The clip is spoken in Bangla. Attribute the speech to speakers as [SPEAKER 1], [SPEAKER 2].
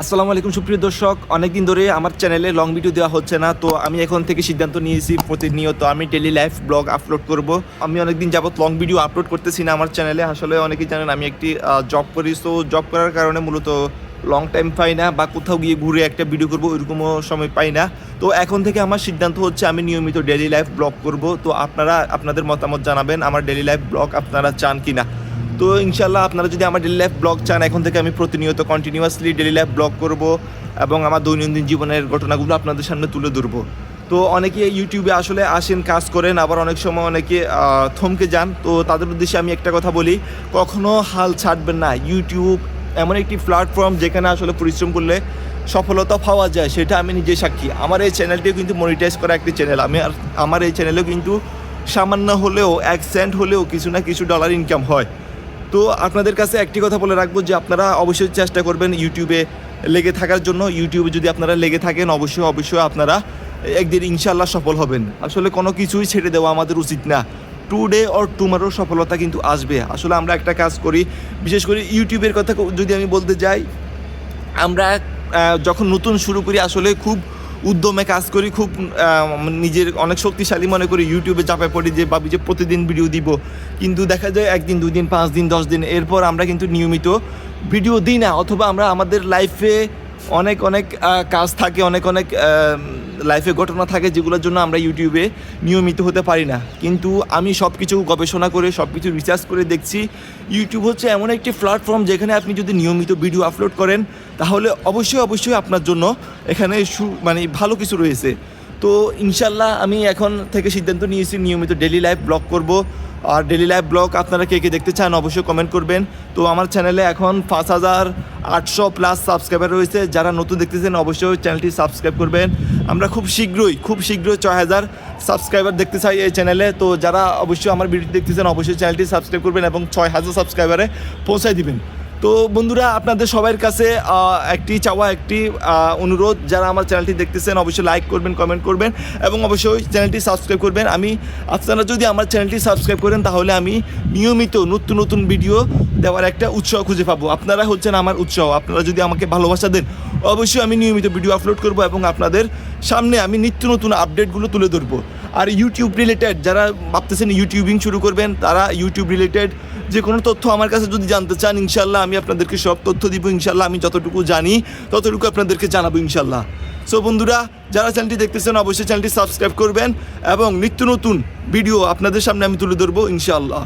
[SPEAKER 1] আসসালামু আলাইকুম, সুপ্রিয় দর্শক। অনেকদিন ধরে আমার চ্যানেলে লং ভিডিও দেওয়া হচ্ছে না, তো আমি এখন থেকে সিদ্ধান্ত নিয়েছি প্রতিনিয়ত আমি ডেলি লাইফ ব্লগ আপলোড করব। আমি অনেকদিন যাবত লং ভিডিও আপলোড করতেছি না আমার চ্যানেলে আসলে অনেকেই জানেন আমি একটি জব করি, তো জব করার কারণে মূলত লং টাইম পাই না বা কোথাও গিয়ে ঘুরে একটা ভিডিও করব, ওইরকমও সময় পাই না। তো এখন থেকে আমার সিদ্ধান্ত হচ্ছে আমি নিয়মিত ডেলি লাইফ ব্লগ করব। তো আপনারা, আপনাদের মতামত জানাবেন, আমার ডেলি লাইফ ব্লগ আপনারা চান কি না তো ইনশাল্লাহ আপনারা যদি আমার ডেলি লাইফ ব্লগ চান, এখন থেকে আমি প্রতিনিয়ত কন্টিনিউয়াসলি ডেলি লাইফ ব্লগ করব এবং আমার দৈনন্দিন জীবনের ঘটনাগুলো আপনাদের সামনে তুলে ধরবো। তো অনেকে ইউটিউবে আসলে আসেন, কাজ করেন, আবার অনেক সময় অনেকে থমকে যান। তো তাদের উদ্দেশ্যে আমি একটা কথা বলি, কখনো হাল ছাড়বেন না। ইউটিউব এমন একটি প্ল্যাটফর্ম যেখানে আসলে পরিশ্রম করলে সফলতা পাওয়া যায়, সেটা আমি নিজে সাক্ষী। আমার এই চ্যানেলটিও কিন্তু মনিটাইজ করা একটি চ্যানেল আমি আর, আমার এই চ্যানেলেও কিন্তু সামান্য হলেও, এক সেন্ট হলেও কিছু না কিছু ডলার ইনকাম হয়। তো আপনাদের কাছে একটি কথা বলে রাখব যে আপনারা অবশ্যই চেষ্টা করবেন ইউটিউবে লেগে থাকার জন্য। ইউটিউবে যদি আপনারা লেগে থাকেন, অবশ্যই অবশ্যই আপনারা একদিন ইনশাল্লাহ সফল হবেন। আসলে কোনো কিছুই ছেড়ে দেওয়া আমাদের উচিত না। টুডে অর টুমারো সফলতা কিন্তু আসবে। আসলে আমরা একটা কাজ করি, বিশেষ করে ইউটিউবের কথা যদি আমি বলতে যাই, আমরা যখন নতুন শুরু করি, আসলে খুব উদ্যমে কাজ করি, খুব নিজের অনেক শক্তিশালী মনে করি ইউটিউবে চাপে পড়ি যে, ভাবি যে প্রতিদিন ভিডিও দিব। কিন্তু দেখা যায় একদিন দুই দিন পাঁচ দিন দশ দিন এরপর আমরা কিন্তু নিয়মিত ভিডিও দিই না। অথবা আমরা আমাদের লাইফে অনেক অনেক কাজ থাকে, অনেক অনেক লাইফে ঘটনা থাকে যেগুলোর জন্য আমরা ইউটিউবে নিয়মিত হতে পারি না। কিন্তু আমি সব কিছু গবেষণা করে সব কিছু রিসার্চ করে দেখছি ইউটিউব হচ্ছে এমন একটি প্ল্যাটফর্ম যেখানে আপনি যদি নিয়মিত ভিডিও আপলোড করেন, তাহলে অবশ্যই অবশ্যই আপনার জন্য এখানে সু মানে ভালো কিছু রয়েছে। তো ইনশাল্লাহ আমি এখন থেকে সিদ্ধান্ত নিয়েছি, নিয়মিত ডেলি লাইফ ব্লগ করব। আর ডেলি লাইফ ব্লগ আপনারা কে কে দেখতে চান অবশ্যই কমেন্ট করবেন। তো আমার চ্যানেলে এখন পাঁচ হাজার আটশো প্লাস সাবস্ক্রাইবার রয়েছে। যারা নতুন দেখতেছেন, অবশ্যই চ্যানেলটি সাবস্ক্রাইব করবেন। আমরা খুব শীঘ্রই খুব শীঘ্রই ছয় হাজার সাবস্ক্রাইবার দেখতে চাই এই চ্যানেলে তো যারা অবশ্যই আমার ভিডিও দেখতেছেন, অবশ্যই চ্যানেলটি সাবস্ক্রাইব করবেন এবং ছয় হাজার সাবস্ক্রাইবারে পৌঁছায় দিবেন। তো বন্ধুরা, আপনাদের সবার কাছে একটি চাওয়া, একটি অনুরোধ। যারা আমার চ্যানেলটি দেখতেছেন, অবশ্যই লাইক করবেন কমেন্ট করবেন এবং অবশ্যই চ্যানেলটি সাবস্ক্রাইব করবেন। আমি, আপনারা যদি আমার চ্যানেলটি সাবস্ক্রাইব করেন, তাহলে আমি নিয়মিত নতুন নতুন ভিডিও দেওয়ার একটা উৎসাহ খুঁজে পাবো। আপনারা হচ্ছেন আমার উৎসাহ। আপনারা যদি আমাকে ভালোবাসা দেন, অবশ্যই আমি নিয়মিত ভিডিও আপলোড করব এবং আপনাদের সামনে আমি নিত্য নতুন আপডেটগুলো তুলে ধরবো। আর ইউটিউব রিলেটেড যারা ভাবতেছেন ইউটিউবিং শুরু করবেন, তারা ইউটিউব রিলেটেড যে কোনো তথ্য আমার কাছে যদি জানতে চান, ইনশাল্লাহ আমি আপনাদেরকে সব তথ্য দিব, ইনশাল্লাহ আমি যতটুকু জানি, ততটুকু আপনাদেরকে জানাব, ইনশাল্লাহ। সো বন্ধুরা, যারা চ্যানেলটি দেখতেছেন, অবশ্যই চ্যানেলটি সাবস্ক্রাইব করবেন এবং নিত্য নতুন ভিডিও আপনাদের সামনে আমি তুলে ধরবো, ইনশাল্লাহ।